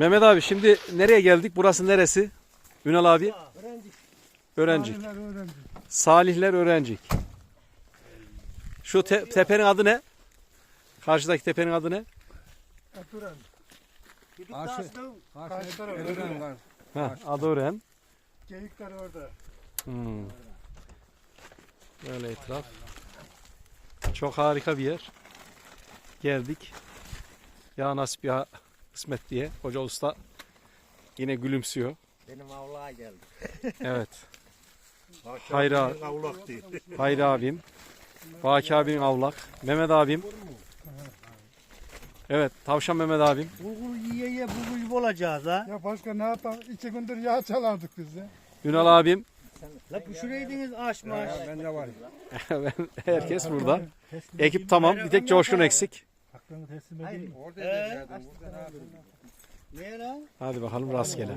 Mehmet abi şimdi nereye geldik? Burası neresi? Ünal abi. Öğrenci. Öğrencik. Salihler Öğrencik. Şu te- tepenin adı ne? Karşıdaki tepenin adı ne? Oturan. Karşı. Karşı var. Ha, adı Ören. Geyikler orada. Hmm. Böyle etraf. Çok harika bir yer. Geldik. Ya nasip ya kısmet diye. Hoca usta yine gülümsüyor. Benim avluğa geldi. Evet. Hayri, Avlak değil. Hayri abim. Baki abim avlak. Mehmet abim. Evet. Tavşan Mehmet abim. Bulgul yiye yiye bulgul gibi olacağız ha. Ya başka ne yapalım? İki gündür yağ çalardık biz de. Ünal abim. La pişireydiniz aş maş. Bende var. Herkes burada. Ekip tamam. Bir tek Coşkun eksik. Hakkını teslim Hayır. Orada Ee, burada ne yapayım? Niye lan? Hadi bakalım rastgele.